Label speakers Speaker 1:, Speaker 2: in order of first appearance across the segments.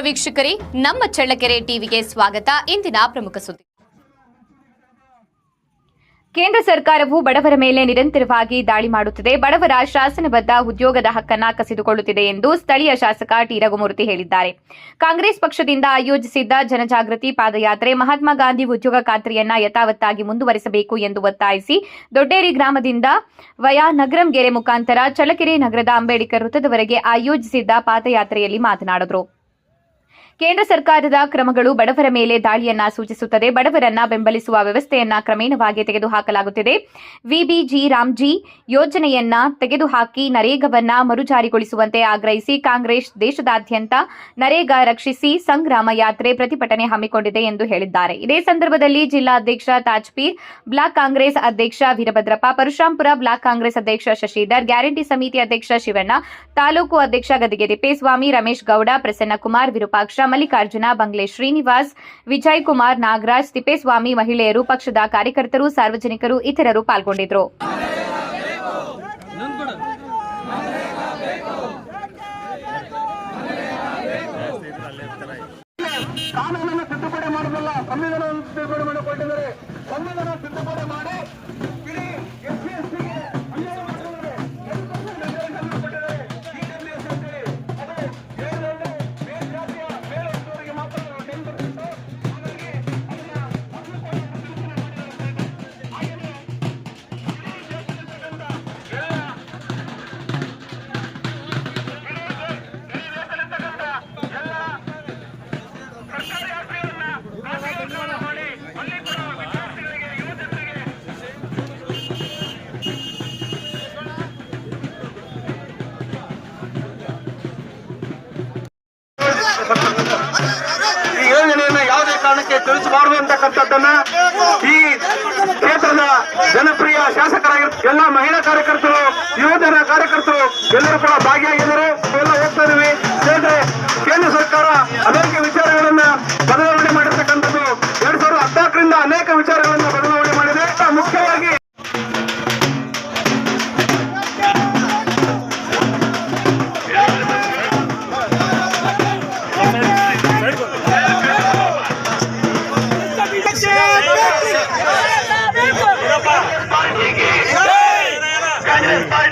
Speaker 1: ವೀಕ್ಷಕರೇ, ನಮ್ಮ ಚಳ್ಳಕೆರೆ ಟಿವಿಗೆ ಸ್ವಾಗತ. ಇಂದಿನ ಪ್ರಮುಖ ಸುದ್ದಿ. ಕೇಂದ್ರ ಸರ್ಕಾರವು ಬಡವರ ಮೇಲೆ ನಿರಂತರವಾಗಿ ದಾಳಿ ಮಾಡುತ್ತಿದೆ. ಬಡವರ ಶಾಸನಬದ್ಧ ಉದ್ಯೋಗದ ಹಕ್ಕನ್ನ ಕಸಿದುಕೊಳ್ಳುತ್ತಿದೆ ಎಂದು ಸ್ಥಳೀಯ ಶಾಸಕ ಟಿ. ರಘುಮೂರ್ತಿ ಹೇಳಿದ್ದಾರೆ. ಕಾಂಗ್ರೆಸ್ ಪಕ್ಷದಿಂದ ಆಯೋಜಿಸಿದ್ದ ಜನಜಾಗೃತಿ ಪಾದಯಾತ್ರೆ ಮಹಾತ್ಮ ಗಾಂಧಿ ಉದ್ಯೋಗ ಖಾತ್ರಿಯನ್ನ ಯಥಾವತ್ತಾಗಿ ಮುಂದುವರಿಸಬೇಕು ಎಂದು ಒತ್ತಾಯಿಸಿ, ದೊಡ್ಡೇರಿ ಗ್ರಾಮದಿಂದ ವಯಾ ನಗರಂಗೆರೆ ಮುಖಾಂತರ ಚಳ್ಳಕೆರೆ ನಗರದ ಅಂಬೇಡ್ಕರ್ ವೃತ್ತದವರೆಗೆ ಆಯೋಜಿಸಿದ್ದ ಪಾದಯಾತ್ರೆಯಲ್ಲಿ ಮಾತನಾಡಿದರು. ಕೇಂದ್ರ ಸರ್ಕಾರದ ಕ್ರಮಗಳು ಬಡವರ ಮೇಲೆ ದಾಳಿಯನ್ನ ಸೂಚಿಸುತ್ತದೆ. ಬಡವರನ್ನ ಬೆಂಬಲಿಸುವ ವ್ಯವಸ್ಥೆಯನ್ನ ಕ್ರಮೇಣವಾಗಿ ತೆಗೆದುಹಾಕಲಾಗುತ್ತಿದೆ. ವಿಬಿಜಿ ರಾಮ್ಜಿ ಯೋಜನೆಯನ್ನ ತೆಗೆದುಹಾಕಿ ನರೇಗಾವನ್ನ ಮರುಜಾರಿಗೊಳಿಸುವಂತೆ ಆಗ್ರಹಿಸಿ ಕಾಂಗ್ರೆಸ್ ದೇಶದಾದ್ಯಂತ ನರೇಗಾ ರಕ್ಷಿಸಿ ಸಂಗ್ರಾಮ ಯಾತ್ರೆ ಪ್ರತಿಭಟನೆ ಹಮ್ಮಿಕೊಂಡಿದೆ ಎಂದು ಹೇಳಿದ್ದಾರೆ. ಇದೇ ಸಂದರ್ಭದಲ್ಲಿ ಜಿಲ್ಲಾಧ್ಯಕ್ಷ ತಾಜ್ಪೀರ್, ಬ್ಲಾಕ್ ಕಾಂಗ್ರೆಸ್ ಅಧ್ಯಕ್ಷ ವೀರಭದ್ರಪ್ಪ, ಪರಶುರಾಂಪುರ ಬ್ಲಾಕ್ ಕಾಂಗ್ರೆಸ್ ಅಧ್ಯಕ್ಷ ಶಶಿಧರ್, ಗ್ಯಾರಂಟಿ ಸಮಿತಿ ಅಧ್ಯಕ್ಷ ಶಿವಣ್ಣ, ತಾಲೂಕು ಅಧ್ಯಕ್ಷ ಗದಿಗೆ ತಿಪ್ಪೇಸ್ವಾಮಿ ರಮೇಶ್ ಗೌಡ ಪ್ರಸನ್ನ ಕುಮಾರ್ ವಿರೂಪಾಕ್ಷ ಮಲ್ಲಿಕಾರ್ಜುನ, ಬಂಗ್ಲೆ ಶ್ರೀನಿವಾಸ್, ವಿಜಯ್ ಕುಮಾರ್, ನಾಗರಾಜ್, ತಿಪ್ಪೇಸ್ವಾಮಿ ಮಹಿಳೆಯರು, ಪಕ್ಷದ ಕಾರ್ಯಕರ್ತರು, ಸಾರ್ವಜನಿಕರು ಇತರರು ಪಾಲ್ಗೊಂಡಿದ್ದರು
Speaker 2: ಕಾನೂನನ್ನು ತಿದ್ದುಪಡಿ ಮಾಡುವುದಿಲ್ಲ. ಸಂವಿಧಾನವನ್ನು ತಿದ್ದುಪಡಿ ಮಾಡಿಕೊಂಡಿದ್ದಾರೆ. ಸಂವಿಧಾನ ತಿದ್ದುಪಡಿ ಮಾಡಿ ಈ ಯೋಜನೆಯನ್ನ ಯಾವುದೇ ಕಾರಣಕ್ಕೆ ತಿಳಿಸಬಾರದು ಅಂತಕ್ಕಂಥದ್ದನ್ನ ಈ ಕ್ಷೇತ್ರದ ಜನಪ್ರಿಯ ಶಾಸಕರಾಗಿರ್ತಾರೆ ಎಲ್ಲ ಮಹಿಳಾ ಕಾರ್ಯಕರ್ತರು, ಯುವಜನ ಕಾರ್ಯಕರ್ತರು ಎಲ್ಲರೂ ಕೂಡ ಭಾಗಿಯಾಗಿದ್ದಾರೆ. कांग्रेस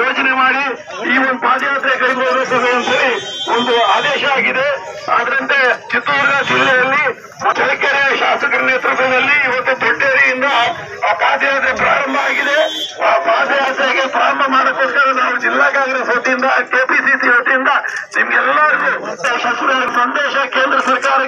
Speaker 2: ಯೋಚನೆ ಮಾಡಿ ಈ ಒಂದು ಪಾದಯಾತ್ರೆ ಕೈಗೊಳ್ಳಬೇಕು ಅಂತ ಹೇಳಿ ಒಂದು ಆದೇಶ ಆಗಿದೆ. ಅದರಂತೆ ಚಿತ್ರದುರ್ಗ ಜಿಲ್ಲೆಯಲ್ಲಿ ಚಳ್ಳಕೆರೆ ಶಾಸಕರ ನೇತೃತ್ವದಲ್ಲಿ ಇವತ್ತು ದೊಡ್ಡೇರಿಯಿಂದ ಆ ಪಾದಯಾತ್ರೆ ಪ್ರಾರಂಭ ಆಗಿದೆ. ಆ ಪಾದಯಾತ್ರೆಗೆ ಪ್ರಾರಂಭ ಮಾಡೋಕ್ಕೋಸ್ಕರ ನಾವು ಜಿಲ್ಲಾ ಕಾಂಗ್ರೆಸ್ ವತಿಯಿಂದ, ಕೆಪಿಸಿಸಿ ವತಿಯಿಂದ ನಿಮ್ಗೆಲ್ಲರಿಗೂ ಸಂದೇಶ ಕೇಂದ್ರ ಸರ್ಕಾರ